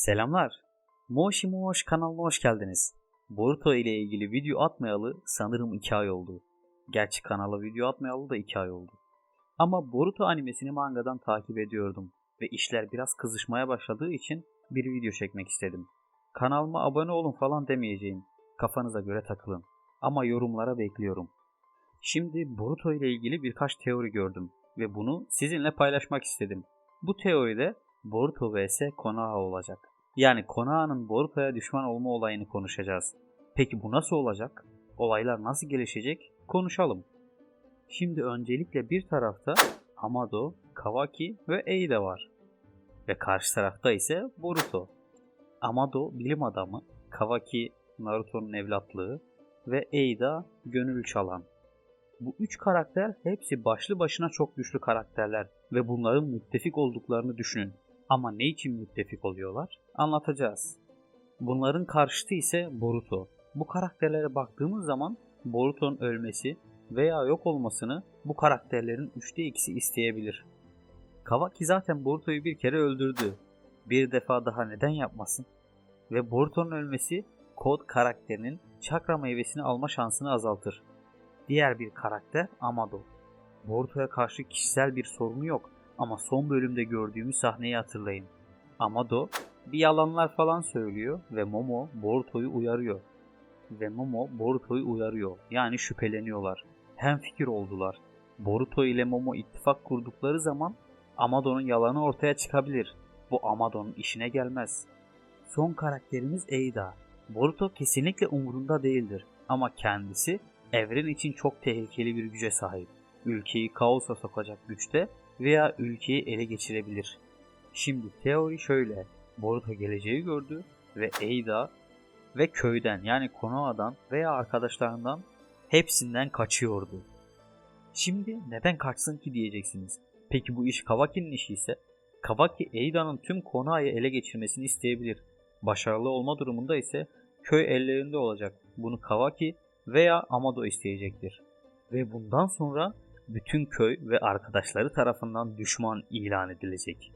Selamlar. Moshi Moş kanalına hoş geldiniz. Boruto ile ilgili video atmayalı sanırım 2 ay oldu. Gerçi kanala video atmayalı da 2 ay oldu. Ama Boruto animesini mangadan takip ediyordum ve işler biraz kızışmaya başladığı için bir video çekmek istedim. Kanalıma abone olun falan demeyeceğim. Kafanıza göre takılın. Ama yorumlara bekliyorum. Şimdi Boruto ile ilgili birkaç teori gördüm ve bunu sizinle paylaşmak istedim. Bu teoride Boruto vs Konoha olacak. Yani Konoha'nın Boruto'ya düşman olma olayını konuşacağız. Peki bu nasıl olacak? Olaylar nasıl gelişecek? Konuşalım. Şimdi öncelikle bir tarafta Amado, Kawaki ve Eida var. Ve karşı tarafta ise Boruto. Amado bilim adamı, Kawaki Naruto'nun evlatlığı ve Eida gönül çalan. Bu üç karakter hepsi başlı başına çok güçlü karakterler ve bunların müttefik olduklarını düşünün. Ama ne için müttefik oluyorlar? Anlatacağız. Bunların karşıtı ise Boruto. Bu karakterlere baktığımız zaman Boruto'nun ölmesi veya yok olmasını bu karakterlerin üçte ikisi isteyebilir. Kawaki zaten Boruto'yu bir kere öldürdü. Bir defa daha neden yapmasın? Ve Boruto'nun ölmesi Kod karakterinin çakra meyvesini alma şansını azaltır. Diğer bir karakter Amado. Boruto'ya karşı kişisel bir sorunu yok ama son bölümde gördüğümüz sahneyi hatırlayın. Amado bir yalanlar falan söylüyor ve Momo Boruto'yu uyarıyor. Ve Momo Boruto'yu uyarıyor. Yani şüpheleniyorlar. Hem fikir oldular. Boruto ile Momo ittifak kurdukları zaman Amado'nun yalanı ortaya çıkabilir. Bu Amado'nun işine gelmez. Son karakterimiz Eida. Boruto kesinlikle umurunda değildir ama kendisi evren için çok tehlikeli bir güce sahip. Ülkeyi kaosa sokacak güçte veya ülkeyi ele geçirebilir. Şimdi teori şöyle. Boruto geleceği gördü ve Eida ve köyden yani Konoha'dan veya arkadaşlarından hepsinden kaçıyordu. Şimdi neden kaçsın ki diyeceksiniz. Peki bu iş Kawaki'nin işi ise Kawaki Eida'nın tüm Konoha'yı ele geçirmesini isteyebilir. Başarılı olma durumunda ise köy ellerinde olacak. Bunu Kawaki veya Amado isteyecektir. Ve bundan sonra bütün köy ve arkadaşları tarafından düşman ilan edilecek.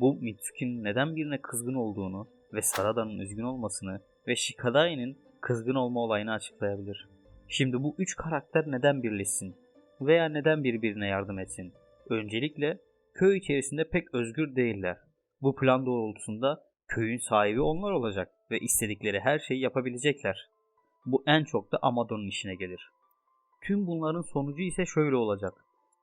Bu Mitsuki'nin neden birine kızgın olduğunu ve Sarada'nın üzgün olmasını ve Shikadai'nin kızgın olma olayını açıklayabilir. Şimdi bu üç karakter neden birleşsin veya neden birbirine yardım etsin? Öncelikle köy içerisinde pek özgür değiller. Bu plan doğrultusunda köyün sahibi onlar olacak ve istedikleri her şeyi yapabilecekler. Bu en çok da Amado'nun işine gelir. Tüm bunların sonucu ise şöyle olacak.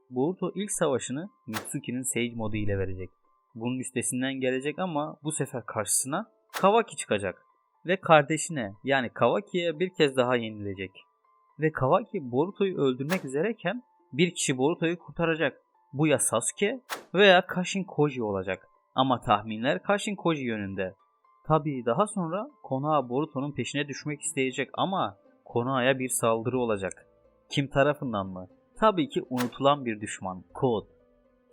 Boruto ilk savaşını Mitsuki'nin Sage modu ile verecek. Bunun üstesinden gelecek ama bu sefer karşısına Kawaki çıkacak. Ve kardeşine yani Kawaki'ye bir kez daha yenilecek. Ve Kawaki Boruto'yu öldürmek üzereyken bir kişi Boruto'yu kurtaracak. Bu ya Sasuke veya Kashin Koji olacak. Ama tahminler Kashin Koji yönünde. Tabii daha sonra Konoha Boruto'nun peşine düşmek isteyecek ama Konoha'ya bir saldırı olacak. Kim tarafından mı? Tabii ki unutulan bir düşman, Code.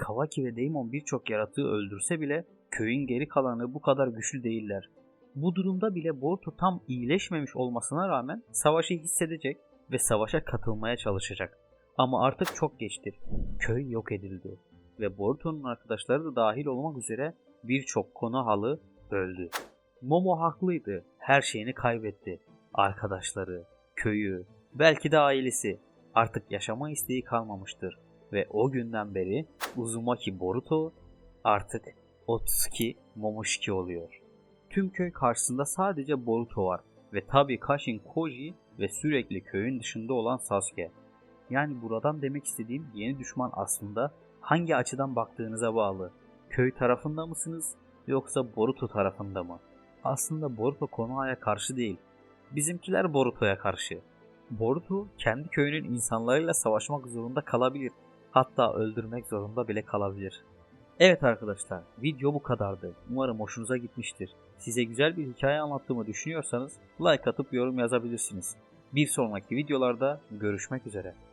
Kawaki ve Daemon birçok yaratığı öldürse bile köyün geri kalanı bu kadar güçlü değiller. Bu durumda bile Boruto tam iyileşmemiş olmasına rağmen savaşı hissedecek ve savaşa katılmaya çalışacak. Ama artık çok geçtir. Köy yok edildi ve Boruto'nun arkadaşları da dahil olmak üzere birçok Konohalı öldü. Momo haklıydı. Her şeyini kaybetti. Arkadaşları, köyü, belki de ailesi. Artık yaşama isteği kalmamıştır. Ve o günden beri Uzumaki Boruto artık Otsuki Momoshiki oluyor. Tüm köy karşısında sadece Boruto var. Ve tabi Kashin Koji ve sürekli köyün dışında olan Sasuke. Yani buradan demek istediğim yeni düşman aslında hangi açıdan baktığınıza bağlı. Köy tarafında mısınız yoksa Boruto tarafında mı? Aslında Boruto Konoha'ya karşı değil. Bizimkiler Boruto'ya karşı. Boruto kendi köyünün insanlarıyla savaşmak zorunda kalabilir. Hatta öldürmek zorunda bile kalabilir. Evet arkadaşlar video bu kadardı. Umarım hoşunuza gitmiştir. Size güzel bir hikaye anlattığımı düşünüyorsanız like atıp yorum yazabilirsiniz. Bir sonraki videolarda görüşmek üzere.